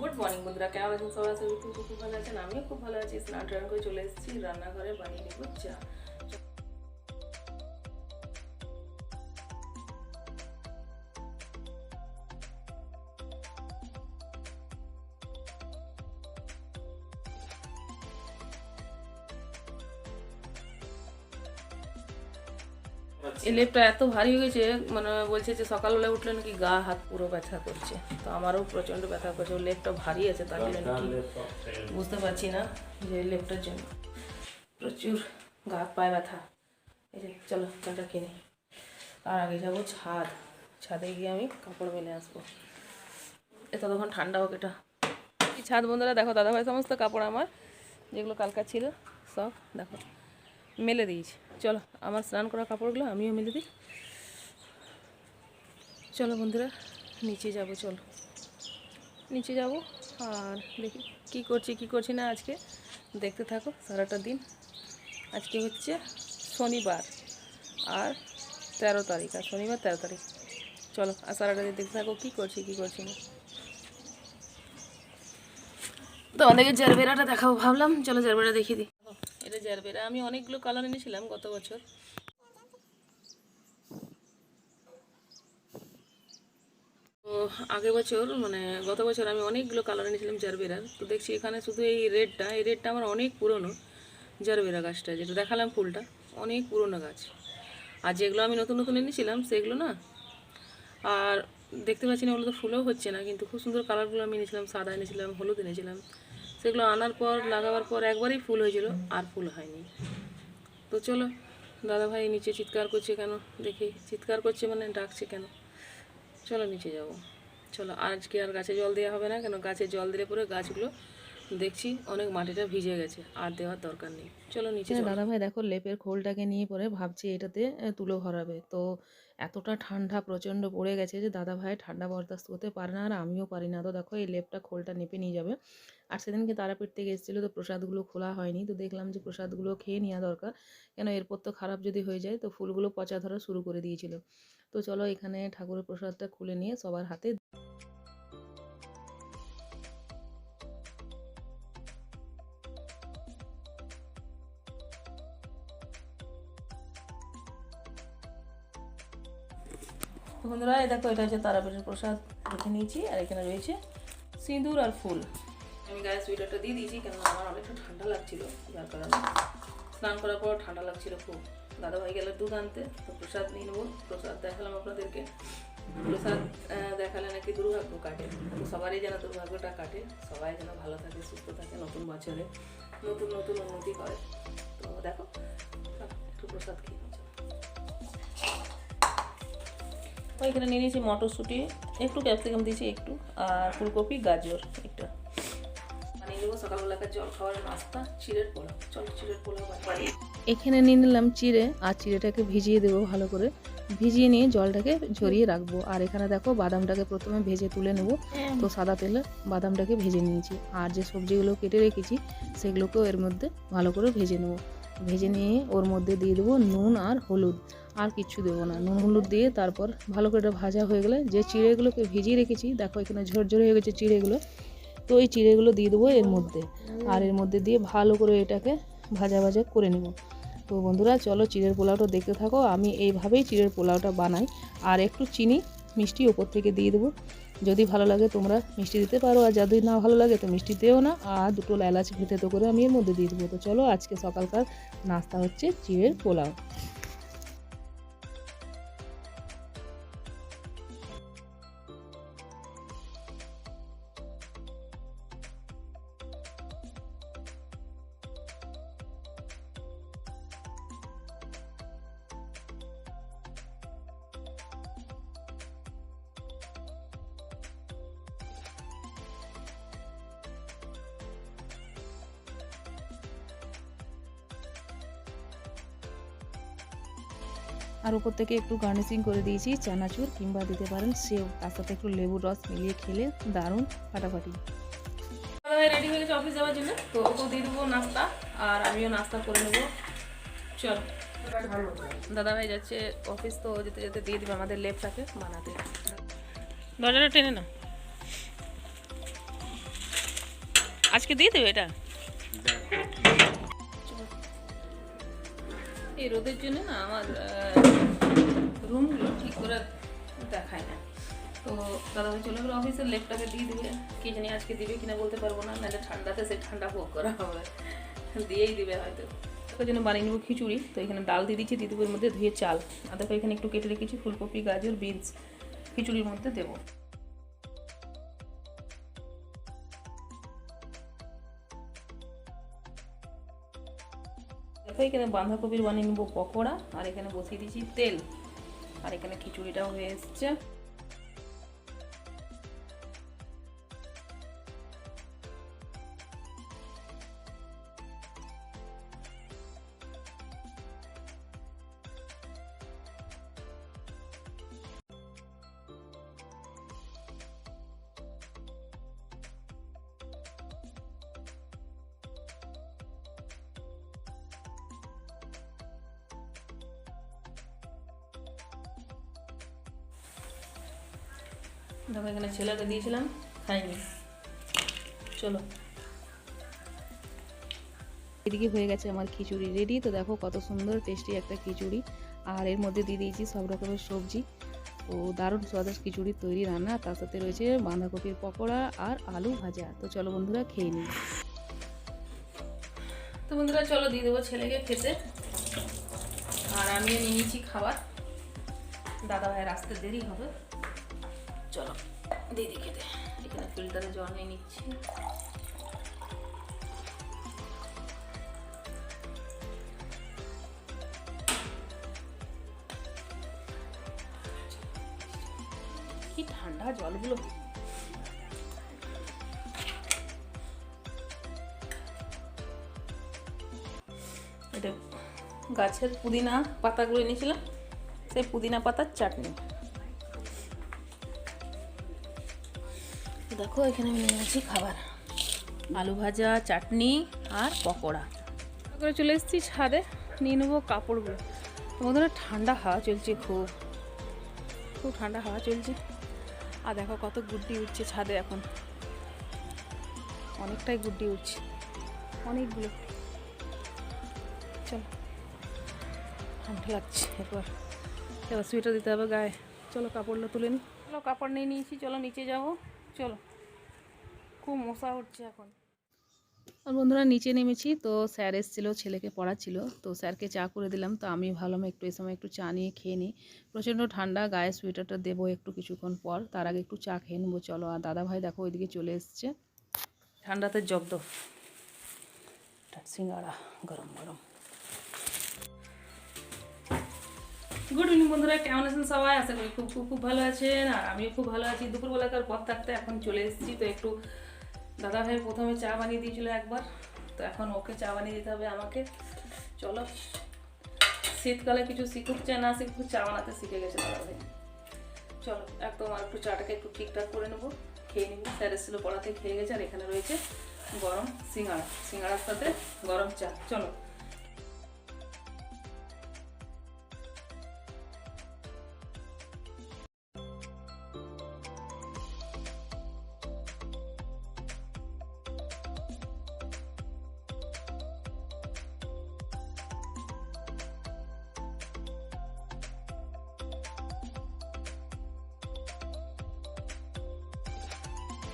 Good morning বন্ধুরা। কেমন আছেন? সবাই সবাই খুব খুব ভালো আছেন। আমিও খুব ভালো আছি। স্নান টান করে চলে এসেছি। রান্নাঘরে বানিয়ে নেব চা। এই লেপটা এত ভারী হয়ে গেছে মানে বলছে যে সকালবেলা উঠলে নাকি গা হাত পুরো ব্যথা করছে। তো আমারও প্রচণ্ড ব্যথা করছে ওই লেপটা ভারী আছে তার জন্য নাকি বুঝতে পারছি না যে লেপটার জন্য। প্রচুর গা পায়ে ব্যথা। এই যে চলো চাটা কিনে আর আগে যাব ছাদ। ছাদে গিয়ে আমি কাপড় মেলে আসব। ততক্ষণ ঠান্ডা হোক এটা। ছাদ বন্ধুরা দেখো দাদাভাই সমস্ত কাপড় আমার যেগুলো কালকা ছিল সব দেখো। মেলে দিয়েছি। চলো, আমার স্নান করা কাপড়গুলো আমিও মেলে দিই। চলো বন্ধুরা, নিচে যাব, চলো। নিচে যাব আর দেখি কি করছি কি করছি না আজকে। দেখতে থাকো, সারাটা দিন। আজকে হচ্ছে শনিবার আর তেরো তারিখ, আর শনিবার তেরো তারিখ। চলো, আর সারাটা দিন দেখতে থাকো, কী করছি কী করছি না। তো অনেকে জারবেরাটা দেখাবো, ভাবলাম। চলো জারবেরা দেখিয়ে দিই। জারবেরা আমি অনেকগুলো কালার এনেছিলাম গত বছর। তো আগের বছর মানে গত বছর আমি অনেকগুলো কালার এনেছিলাম জারবেরার তো দেখছি এখানে শুধু এই রেডটা এই রেডটা আমার অনেক পুরনো জারবেরা গাছটা, যেটা দেখালাম ফুলটা। অনেক পুরনো গাছ। আর যেগুলো আমি নতুন নতুন এনেছিলাম, সেগুলো না আর দেখতে পাচ্ছি না, ওগুলো তো ফুলও হচ্ছে না, কিন্তু খুব সুন্দর কালারগুলো আমি এনেছিলাম, সাদা এনেছিলাম, হলুদ এনেছিলাম। সেগুলো আনার পর লাগাবার পর একবারই ফুল হয়েছিল আর ফুল হয়নি। তো চলো দাদাভাই নিচে চিৎকার করছে কেন? দেখি চিৎকার করছে মানে ডাকছে কেন? চলো নিচে যাব। চলো আজকে আর গাছে জল দেওয়া হবে না কেন? গাছে জল দিলে পরে গাছগুলো দেখছি অনেক মাটিটা ভিজে গেছে আর দেওয়ার দরকার নেই। চলো নিচে দাদা ভাই দেখো লেপের খোলটাকে নিয়ে পরে ভাবছি এটাতে তুলো ভরাবে। তো এতটা ঠান্ডা প্রচণ্ড পড়ে গেছে যে দাদা ভাই ঠান্ডা বরদাস্ত করতে পারে না আর আমিও পারি না। তো দেখো এই লেপটা খোলটা নেপে নিয়ে যাবে। আর সেদিনকে তারাপীঠ থেকে এসেছিল তো প্রসাদগুলো খোলা হয়নি। তো দেখলাম যে প্রসাদগুলো খেয়ে নেওয়া দরকার। কেন এরপর তো খারাপ যদি হয়ে যায়, তো ফুলগুলো পচা ধরা শুরু করে দিয়েছিল। তো চলো এখানে ঠাকুরের প্রসাদটা খুলে নিয়ে সবার হাতে বন্ধুরা, এই দেখো, এটা হচ্ছে তারাপীঠের প্রসাদ। রেখে নিয়েছি, আর এখানে রয়েছে সিঁদুর আর ফুল। আমি গায়ে সোয়েটারটা দিয়ে দিয়েছি কেন আমার অনেকটা ঠান্ডা লাগছিল। যার কারণে স্নান করার পর ঠান্ডা লাগছিল খুব। দাদাভাই গেলে দুধ আনতে, তো প্রসাদ নিয়ে নেব। প্রসাদ দেখালাম আপনাদেরকে। প্রসাদ দেখালে নাকি দুর্ভাগ্য কাটে। তো সবারই যেন দুর্ভাগ্যটা কাটে। সবাই যেন ভালো থাকে, সুস্থ থাকে, নতুন বছরে নতুন নতুন উন্নতি করে তো দেখো একটু প্রসাদ খেয়ে এখানে নিয়ে নিয়েছি মটরশুঁটি, একটু ক্যাপসিকাম দিয়েছি, একটু, আর ফুলকপি, গাজর, একটা। বানিয়ে সকালবেলাকার জল খাওয়ার নাস্তা চিড়ের পোলাও। চলো চিড়ের পোলাও বানিয়ে এখানে নিয়ে নিলাম চিড়ে আর চিড়েটাকে ভিজিয়ে দেবো ভালো করে। ভিজিয়ে নিয়ে জলটাকে ঝরিয়ে রাখব। আর এখানে দেখো বাদামটাকে প্রথমে ভেজে তুলে নেব। তো সাদা তেলে বাদামটাকে ভেজে নিয়েছি। আর যে সবজিগুলো কেটে রেখেছি সেগুলোকেও এর মধ্যে ভালো করে ভেজে নেব। ভেজে নিয়ে ওর মধ্যে দিয়ে দেবো নুন আর হলুদ। আর কিচ্ছু দেবো না। নুন হলুদ দিয়ে তারপর ভালো করে ভাজা হয়ে গেলে যে চিড়েগুলোকে ভিজিয়ে রেখেছি দেখো এখানে ঝরঝরে হয়ে গেছে চিড়েগুলো। তো এই চিড়েগুলো দিয়ে দেবো এর মধ্যে। আর এর মধ্যে দিয়ে ভালো করে এটাকে ভাজা ভাজা করে নেব। তো বন্ধুরা, চলো চিড়ের পোলাওটা দেখতে থাকো। আমি এইভাবেই চিড়ের পোলাওটা বানাই। আর একটু চিনি, মিষ্টি ওপর থেকে দিয়ে দেবো। যদি ভালো লাগে তোমরা মিষ্টি দিতে পারো, আর যদি না ভালো লাগে তো মিষ্টি দিও না। আর দুটো এলাচ ভেতে তো করে আমি এর মধ্যে দিয়ে দেবো। তো চলো আজকে সকালকার নাস্তা হচ্ছে চিড়ের পোলাও। আর উপর থেকে একটু গার্নিশিং করে দিয়েছি চানাচুর কিংবা দিতে পারেন সেও। তার সাথে একটু লেবুর রস মিলিয়ে খেলে দারুণ ফাটাফাটি। রেডি হয়ে গেছে অফিস যাওয়ার জন্য তো ওকেও দিয়ে দেবো নাস্তা আর আমিও নাস্তা করে নেব। চলো। দাদা ভাই যাচ্ছে অফিস তো যেতে যেতে দিয়ে দিবে আমাদের লেপটাকে বানাতে। দরজাটা টেনে না আজকে দিয়ে দেবে এটা? এই রোদের জন্য না আমার রুমগুলো ঠিক করে দেখায় না। তো দাদাভাই চলে গেলো অফিসের লেপটাকে দিয়ে দিবে। কি জানি আজকে দিবে কিনা বলতে পারব না, নাহলে ঠান্ডাতে সে ঠান্ডা ভোগ করা হবে। দিয়েই দিবে হয়তো। ওই জন্য বানিয়ে নেব খিচুড়ি। তো এখানে ডাল দিয়ে দিচ্ছি দিদুবের মধ্যে ধুয়ে চাল। আর এখানে একটু কেটে রেখেছি, ফুলকপি, গাজর, বিনস। খিচুড়ির মধ্যে দেবো। দেখো এখানে বাঁধাকপির বানিয়ে নেব পকোড়া, আর এখানে বসিয়ে দিয়েছি তেল। আর এখানে খিচুড়িটাও হয়ে এসছে। দেখো এখানে ছেলেকে দিয়েছিলাম খাইনি। চলো। এদিকে হয়ে গেছে আমার খিচুড়ি রেডি। তো দেখো কত সুন্দর টেস্টি একটা খিচুড়ি। আর এর মধ্যে দিয়ে দিয়েছি সব রকমের সবজি। তো দারুণ স্বাদের খিচুড়ি তৈরি রান্না। তার সাথে রয়েছে বাঁধাকপির পকোড়া আর আলু ভাজা। তো চলো বন্ধুরা খেয়ে নিই। তো বন্ধুরা চলো দিয়ে দেবো ছেলেকে খেতে। আর আমিও নিয়েছি খাবার। দাদা ভাইয়ের আসতে দেরি হবে। চলো, দিদি খেতে। এখানে ফিল্টারে জল নিয়ে নিচ্ছি। কি ঠান্ডা জলগুলো। এটা গাছের পুদিনা পাতাগুলো এনেছিলাম, সেই পুদিনা পাতার চাটনি। দেখো, এখানে আমি নিয়ে আছি খাবার। আলু ভাজা, চাটনি আর পকোড়া। করে চলে এসেছি ছাদে, নিয়ে নেব কাপড়গুলো। তোমাদের ঠান্ডা হাওয়া চলছে খুব। খুব ঠান্ডা হাওয়া চলছে। আর দেখো কত গুড্ডি উঠছে ছাদে এখন। অনেকটাই গুড্ডি উঠছে। অনেকগুলো। চলো। ঠান্ডা লাগছে এরপর এবার সোয়েটার দিতে হবে গায়ে। চলো কাপড়গুলো তুলে নিই চলো, কাপড় নিয়ে নিয়েছি। চলো, নিচে যাব। চলো। খুব মশা উঠছে এখন। আর বন্ধুরা নিচে নেমেছি তো স্যার এসেছিল ছেলেকে পড়াচ্ছিল। তো স্যারকে চা করে দিলাম তো আমি ভাবলাম একটু এই সময় একটু চা নিয়ে খেয়ে নিই। প্রচণ্ড ঠান্ডা গায়ে সোয়েটারটা দেবো একটু কিছুক্ষণ পর তার আগে একটু চা খেয়ে নেব চলো। আর দাদা ভাই দেখো ওইদিকে চলে এসছে। ঠান্ডাতে জব্দ। সিঙ্গাড়া গরম গরম। গুড ইভিনিং বন্ধুরা কেমন আছেন সবাই? আশা করি খুব খুব খুব ভালো আছেন। আর আমিও খুব ভালো আছি। দুপুরবেলাকার পর থাকতে এখন চলে এসেছি তো একটু দাদা ভাই প্রথমে চা বানিয়ে দিয়েছিল একবার, তো এখন ওকে চা বানিয়ে দিতে হবে আমাকে। চলো, শীতকালে কিছু শিখুক চায় না শিখুক, চা বানাতে শিখে গেছে দাদা ভাই চলো, একদম আর একটু চাটাকে একটু ঠিকঠাক করে নেব, খেয়ে নেব। স্যার এসেছিল পড়াতে, খেয়ে গেছে, আর এখানে রয়েছে গরম সিঙ্গাড়া সিঙ্গাড়ার সাথে গরম চা। চলো।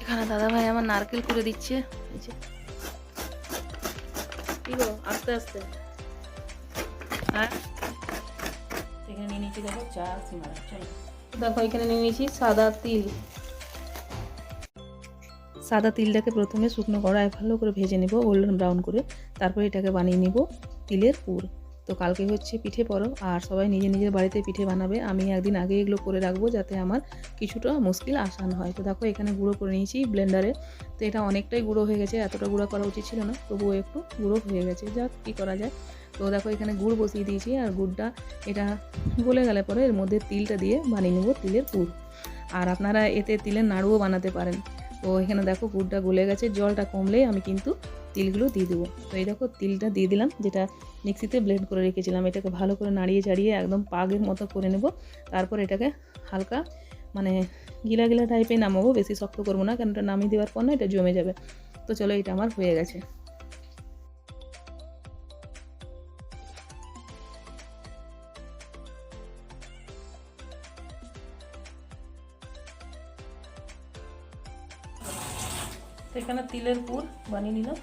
এখানে দাদা ভাই আমার নারকেল করে দিচ্ছে। আস্তে আস্তে। হ্যাঁ? এখানে নিয়ে দেখো, চা দেখো, এখানে নিয়ে নিয়েছি সাদা তিল। সাদা তিলটাকে প্রথমে শুকনো কড়ায় ভালো করে ভেজে নেব, গোল্ডেন ব্রাউন করে। তারপরে এটাকে বানিয়ে নেব তিলের পুর। তো কালকে হচ্ছে পিঠে পরব আর সবাই নিজে নিজের বাড়িতে পিঠে বানাবে। আমি একদিন আগে এগুলো করে রাখব যাতে আমার কিছুটা মুশকিল আসান হয়। তো দেখো, এখানে গুঁড়ো করে নিয়েছি ব্লেন্ডারে। তো এটা অনেকটাই গুঁড়ো হয়ে গেছে, এতটা গুঁড়ো করা উচিত ছিল না, তবুও একটু গুঁড়ো হয়ে গেছে। যাক, কী করা যায়। তো দেখো, এখানে গুড় বসিয়ে দিয়েছি, আর গুড়টা এটা গলে গেলে পরে এর মধ্যে তিলটা দিয়ে বানিয়ে নেব, তিলের পুর। আর আপনারা এতে তিলের নাড়ুও বানাতে পারেন। তো এখানে দেখো গুড়টা গলে গেছে, জলটা কমলেই আমি কিন্তু তিলগুলো দিয়ে দেবো। তো এই দেখো তিলটা দিয়ে দিলাম, যেটা মিক্সিতে ব্লেন্ড করে রেখেছিলাম। এটাকে ভালো করে নাড়িয়ে চাড়িয়ে একদম পাগের মতো করে নেব। তারপর এটাকে হালকা মানে গিলা গিলা টাইপে নামাবো, বেশি শক্ত করব না কেন এটা নামিয়ে দেওয়ার পর না এটা জমে যাবে। তো চলো এটা আমার হয়ে গেছে। এখানে তিলের পুর বানিয়ে নিলাম।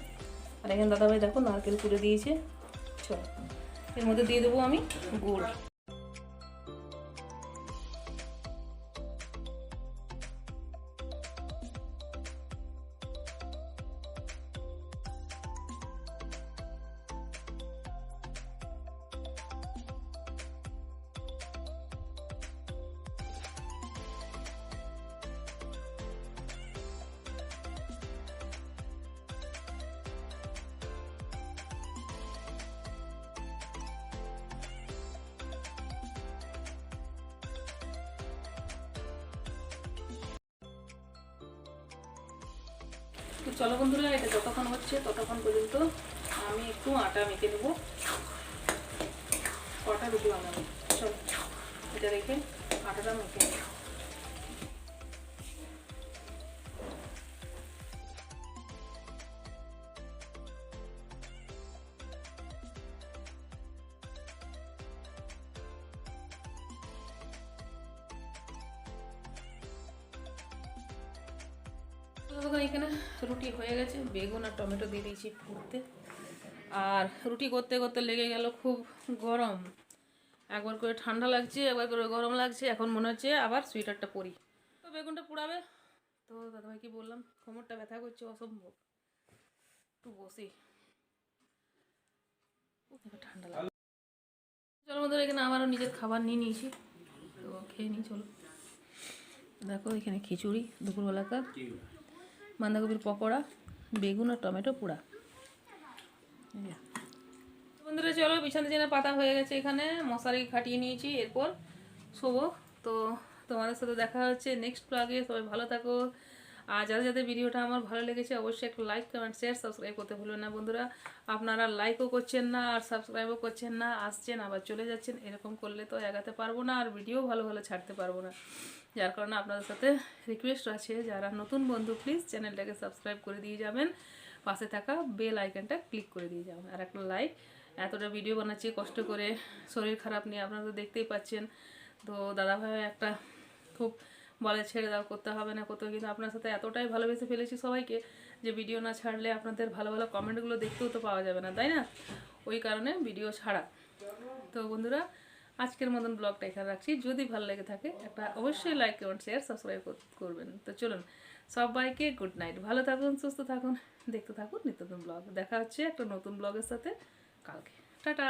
আর এখানে দাদাভাই দেখো নারকেল পুরে দিয়েছে। চলো এর মধ্যে দিয়ে দেবো আমি গুড়। তো চলো বন্ধুরা, এটা যতক্ষণ হচ্ছে ততক্ষণ পর্যন্ত আমি একটু আটা মেখে নেব। কটা রুটি বানাবো? চলো, এটা রেখে আটাটা মেখে নেব। এখানে রুটি হয়ে গেছে, বেগুন আর টমেটো দিয়ে দিয়েছি ফুটতে। আর রুটি করতে করতে লেগে গেল খুব গরম। একবার করে ঠান্ডা লাগছে, একবার করে গরম লাগছে, এখন মনে হচ্ছে আবার সোয়েটারটা পরি। তো বেগুনটা পুড়াবে। তো দাদাভাইকে বললাম, কোমরটা ব্যথা করছে, অসম্ভব। একটু বসি। ঠান্ডা লাগে চলো বন্ধুরা, এখানে আমারও নিজের খাবার নিয়ে নিয়েছি। তো খেয়ে নিই, চলো। দেখো, এখানে খিচুড়ি, দুপুরবেলাকার। বাঁধাকপির পকোড়া, বেগুন আর টমেটো পোড়া। বন্ধুরা, চলো বিছানা চেনা পাতা হয়ে গেছে এখানে। মশারি খাটিয়ে নিয়েছি, এরপর শোবো। তো তোমাদের সাথে দেখা হচ্ছে নেক্সট ব্লগে সবাই ভালো থাকো। আর যাদের যাদের ভিডিওটা আমার ভালো লেগেছে, অবশ্যই একটা লাইক কমেন্ট শেয়ার সাবস্ক্রাইব করতে ভুলবেন না বন্ধুরা। আপনারা লাইকও করছেন না আর সাবস্ক্রাইবও করছেন না, আসছেন, আবার চলে যাচ্ছেন, এরকম করলে তো এগাতে পারব না আর ভিডিও ভালো ভালো ছাড়তে পারব না। যার কারণে আপনাদের সাথে রিকোয়েস্ট আছে, যারা নতুন বন্ধু প্লিজ চ্যানেলটাকে সাবস্ক্রাইব করে দিয়ে যাবেন। পাশে থাকা বেল আইকনটা ক্লিক করে দিয়ে যাবেন। আর একটা লাইক এতটা ভিডিও বানাচ্ছি, কষ্ট করে শরীর খারাপ নিয়ে আপনারা তো দেখতেই পাচ্ছেন। তো দাদাভাই একটা খুব বলে, ছেড়ে দাও, করতে হবে না, করতে কিন্তু আপনার সাথে এতটাই ভালোবেসে ফেলেছি সবাইকে যে ভিডিও না ছাড়লে আপনাদের ভালো ভালো কমেন্টগুলো দেখতেও তো পাওয়া যাবে না, তাই না? ওই কারণে ভিডিও ছাড়া। তো বন্ধুরা, আজকের মতন ব্লগটা এখানে রাখছি। যদি ভালো লেগে থাকে, একটা অবশ্যই লাইক কমেন্ট শেয়ার সাবস্ক্রাইব করবেন। তো চলুন, সবাইকে গুড নাইট ভালো থাকুন, সুস্থ থাকুন, দেখতে থাকুন। নিত্য নতুন ব্লগ। দেখা হচ্ছে একটা নতুন ব্লগের সাথে কালকে। টাটা!